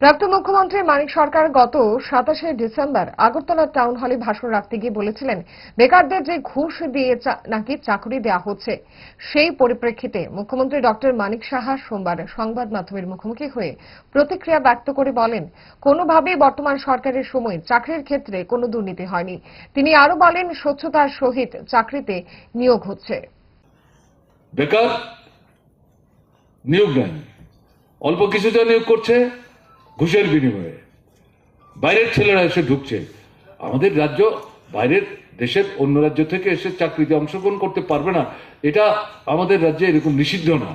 প্রাক্তন মুখ্যমন্ত্রী মানিক সরকার গত সাতাশে ডিসেম্বর আগরতলা টাউন হলে ভাষণ রাখতে গিয়ে বলেছিলেন, বেকারদের যে ঘুষ দিয়ে নাকি চাকরি দেওয়া হচ্ছে, সেই পরিপ্রেক্ষিতে মুখ্যমন্ত্রী ডক্টর মানিক সাহা সোমবার সংবাদ মাধ্যমের মুখোমুখি হয়ে প্রতিক্রিয়া ব্যক্ত করে বলেন, কোনোভাবেই বর্তমান সরকারের সময় চাকরির ক্ষেত্রে কোনো দুর্নীতি হয়নি। তিনি আরও বলেন, স্বচ্ছতার সহিত চাকরিতে নিয়োগ হচ্ছে। বেকার নিয়োগ নেয় অল্প কিছুটা নিয়োগ করছে ঘুষের বিনিময়ে। বাইরের ছেলেরা এসে ঢুকছে। আমাদের রাজ্য বাইরের দেশের অন্য রাজ্য থেকে এসে চাকরিতে অংশগ্রহণ করতে পারবে না। এটা আমাদের রাজ্যে এরকম নিষিদ্ধ না।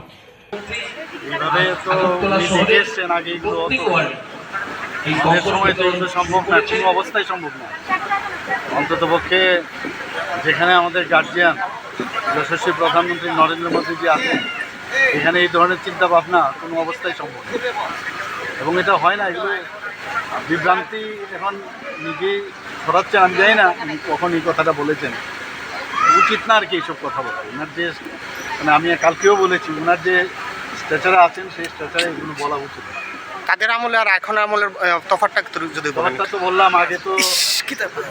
সম্ভব না কোনো অবস্থায় সম্ভব না। অন্তত পক্ষে যেখানে আমাদের গার্জিয়ান যশস্বী প্রধানমন্ত্রী নরেন্দ্র মোদীজি আছেন এখানে এই ধরনের চিন্তা ভাবনা কোনো অবস্থায় সম্ভব এবং এটা হয় না এগুলো বিভ্রান্তি এখন নিজেই ছড়াচ্ছে আমি জানি না কখন এই কথাটা বলেছেন। উচিত না আর কি এইসব কথা বলা। ওনার যে মানে আমি কালকেও বলেছি ওনার যে স্ট্যাচারে আছেন সেই স্ট্যাচারে এগুলো বলা উচিত। না। তাদের আমলে আর এখন আমলের আহ, তফাৎটা যদি ব্যাপারটা তো বললাম আগে তো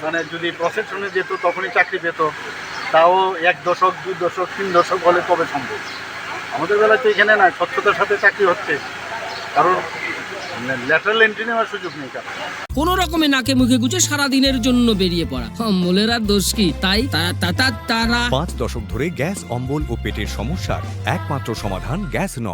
মানে যদি প্রসেশনে যেত তখনই চাকরি পেত। তাও এক দশক দুই দশক তিন দশক হলে তবে সম্ভব? আমাদের বেলায় তো এখানে না স্বচ্ছতার সাথে চাকরি হচ্ছে। কারণ ল্যাটারাল এন্ট্রি নেওয়ার সুযোগ নেই কারণ কোন রকমে নাকে মুখে গুজে সারা দিনের জন্য বেরিয়ে পড়া। অম্বলের আর দোষ কি? তাই তারা তারা তারা পাঁচ দশক ধরে গ্যাস অম্বল ও পেটের সমস্যার একমাত্র সমাধান গ্যাস নল